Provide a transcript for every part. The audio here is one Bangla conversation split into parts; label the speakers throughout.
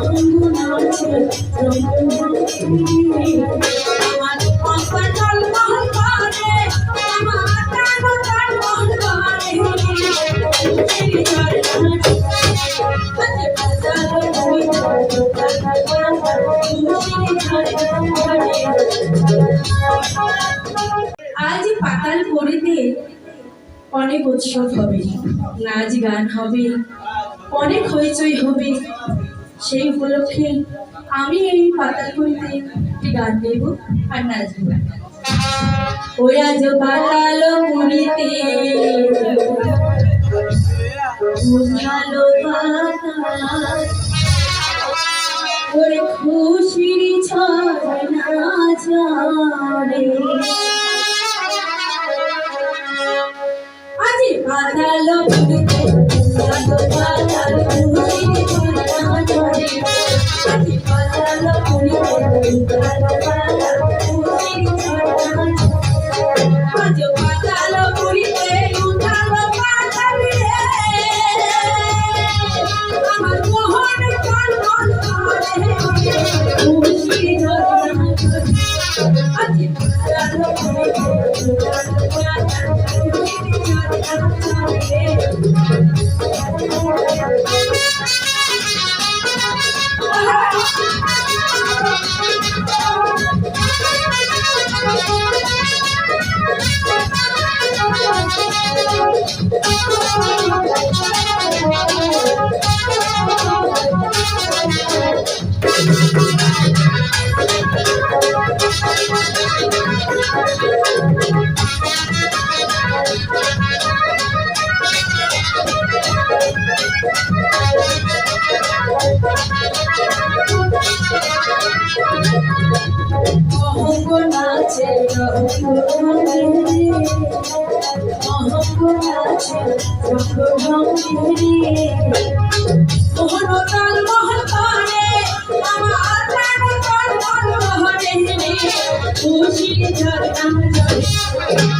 Speaker 1: আজ পাতাল পড়িতে অনেক উৎসব হবে নাচ গান হবে অনেক হইচই হবে। সেই উপলক্ষে আমি এই পাতাল পড়িতে একটি গান দেব আর নাচব। ওই আজ পাতাল পুরীতে আজি পাতাল পুরিতে আমার খুশির ঝরনা ঝরে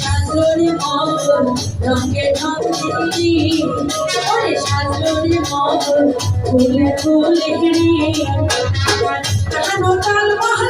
Speaker 1: সাজরে মহল রঙে ঢঙ্গি ওরে সাজরে মহল ফুলে ফুলে কাল মহল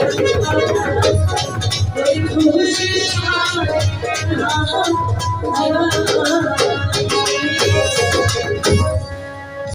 Speaker 1: I'm